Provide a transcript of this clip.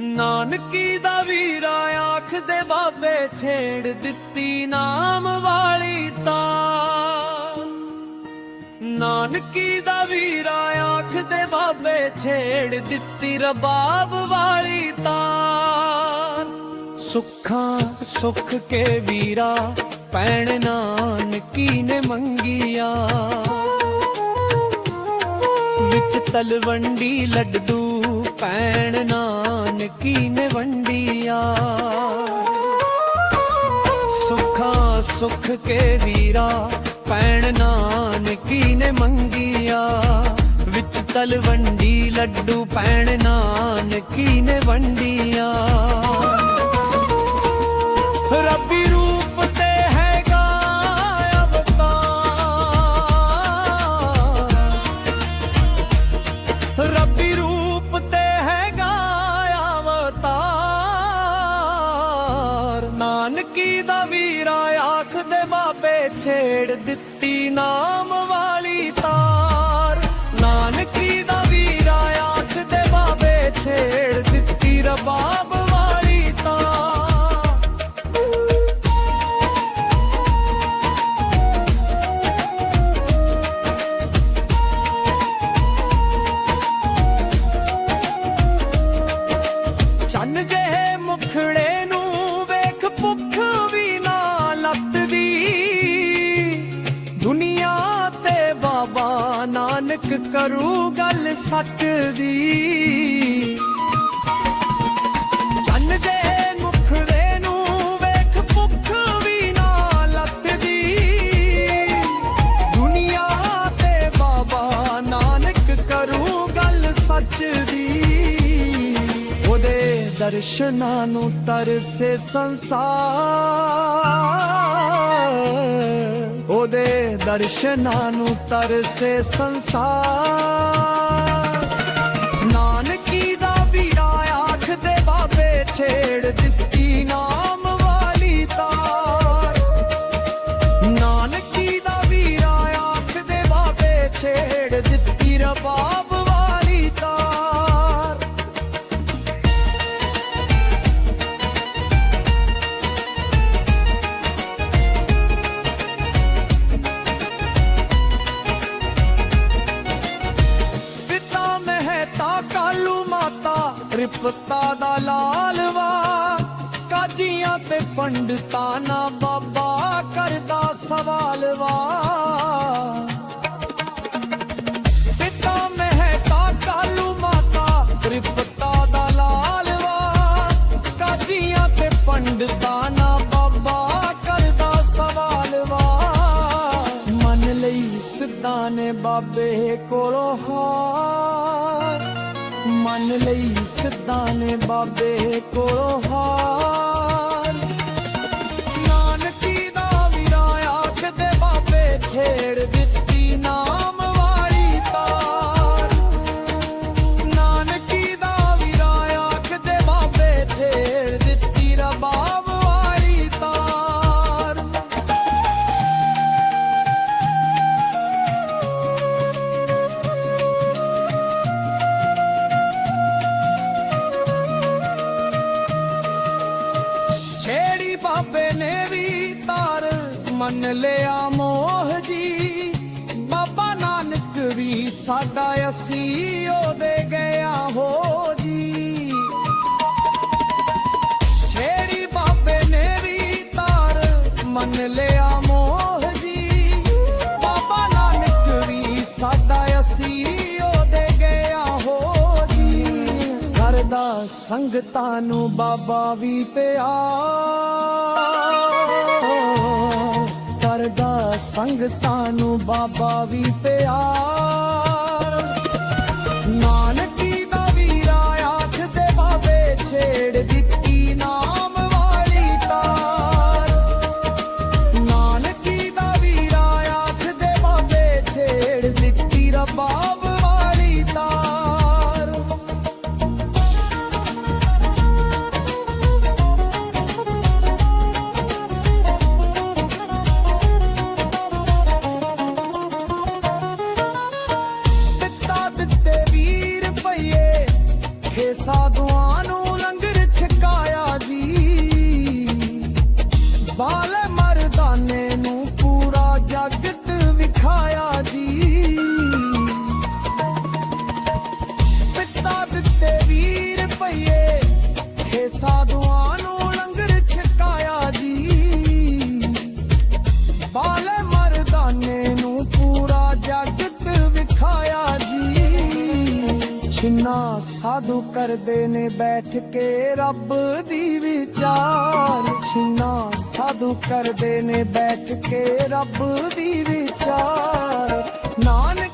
ਨਾਨਕੀ ਦਾ ਵੀਰਾ ਆਖ ਦੇ ਬਾਬੇ ਛੇੜ ਦਿੱਤੀ ਨਾਮ ਵਾਲੀ ਤਾਂ ਨਾਨਕੀ ਦਾ ਵੀਰਾ ਆਖ ਦੇ ਬਾਬੇ ਛੇੜ ਦਿੱਤੀ ਰਬਾਬ ਵਾਲੀ ਤਾਂ ਸੁੱਖਾਂ ਸੁੱਖ ਕੇ ਵੀਰਾ ਪੈਣ ਨਾਨਕੀ ਨੇ ਮੰਗੀਆਂ। ਵਿੱਚ ਤਲਵੰਡੀ ਲੱਡੂ ਪੈਣ ਨਾਨਕੀ ਨੇ ਵੰਡੀਆਂ ਸੁੱਖਾਂ ਸੁੱਖ ਕੇ ਵੀਰਾ ਪੈਣ ਨਾਨਕੀ ਨੇ ਮੰਗੀਆਂ ਵਿੱਚ ਤਲਵੰਡੀ ਲੱਡੂ ਪੈਣ ਨਾਨਕੀ ਨੇ ਵੰਡੀ ਨਾਮ ਵਾਲੀ ਤਾਰ। ਨਾਨਕੀ ਦਾ ਵੀਰਾ ਆਖ ਦੇ ਬਾਬੇ ਛੇੜ ਦਿੱਤੀ ਰਬਾਬ ਵਾਲੀ ਤਾਰ। ਚੰਨ ਜਿਹੇ ਮੁਖੜੇ ਕਰੂ ਗੱਲ ਸੱਚ ਦੀ। ਚੰਨ ਜਿਹੇ ਮੁਖੜੇ ਨੂੰ ਵੇਖ ਭੁੱਖ ਵੀ ਨਾ ਲੱਤਦੀ ਦੁਨੀਆ ਤੇ ਬਾਬਾ ਨਾਨਕ ਕਰੂ ਗੱਲ ਸੱਚ ਦੀ। ਉਹਦੇ ਦਰਸ਼ਨਾਂ ਨੂੰ ਤਰਸੇ ਸੰਸਾਰ। ਦਰਸ਼ਨਾਂ ਨੂੰ ਤਰਸੇ ਸੰਸਾਰ। ਨਾਨਕੀ ਦਾ ਵੀਰਾ ਆਖ ਦੇ ਬਾਬੇ ਛੇੜ ਤ੍ਰਿਪਤਾ ਦਾ ਲਾਲਵਾ, ਕਾਜੀਆਂ ਤੇ ਪੰਡਤਾਂ ਨਾ ਬਾਬਾ ਕਰਦਾ ਸਵਾਲਵਾ। ਪਿਤਾ ਮਹਿਤਾ ਕਾਲੂ ਮਾਤਾ ਤ੍ਰਿਪਤਾ ਦਾ ਲਾਲਵਾ, ਕਾਜੀਆਂ ਤੇ ਪੰਡਤਾਂ ਨਾ ਬਾਬਾ ਕਰਦਾ ਸਵਾਲਵਾ। ਮਨ ਲਈ ਸਿੱਧਾ ਨੇ ਬਾਬੇ ਕੋਲੋਂ ਹਾਰ। ਮਨ ਲਈ ਸਿੱਧਾ ਨੇ ਬਾਬੇ ਕੋਲੋਂ ਹਾਰ ਮੰਨ ਲਿਆ ਮੋਹ ਜੀ। ਬਾਬਾ ਨਾਨਕ ਵੀ ਸਾਡਾ ਅਸੀਂ ਉਹਦੇ ਗਿਆ ਹੋ ਜੀ। ਛੇੜੀ ਬਾਬੇ ਨੇ ਵੀ ਤਾਰ ਮੰਨ ਲਿਆ ਮੋਹ ਜੀ। ਬਾਬਾ ਨਾਨਕ ਵੀ ਸਾਡਾ ਅਸੀਂ ਉਹਦੇ ਗਿਆ ਹੋ ਜੀ। ਕਰਦਾ ਸੰਗਤਾਂ ਨੂੰ ਬਾਬਾ ਵੀ ਪਿਆਰ। ਕਰਦਾ ਸੰਗਤਾਂ ਨੂੰ ਬਾਬਾ ਵੀ ਪਿਆਰ। ਇੱਥੇ ਨੂੰ ਲੰਗਰ ਛਕਾਇਆ ਜੀ। ਬਾਲੇ ਮਰਦਾਨੇ ਨੂੰ ਵਿਖਾਇਆ ਜੀ। ਪਿੱਤਾ ਦਿੱਤੇ ਵੀਰ ਭਈਏ ਸਾਧੂਆਂ ਨੂੰ ਲੰਗਰ ਛਕਾਇਆ ਜੀ। ਬਾਲੇ ਸਾਧੂ ਕਰਦੇ ਨੇ ਬੈਠ ਕੇ ਰੱਬ ਦੀ ਵਿਚਾਰ। ਛਿਨਾ ਸਾਧੂ ਕਰਦੇ ਨੇ ਬੈਠ ਕੇ ਰੱਬ ਦੀ ਵਿਚਾਰ। ਨਾਨਕ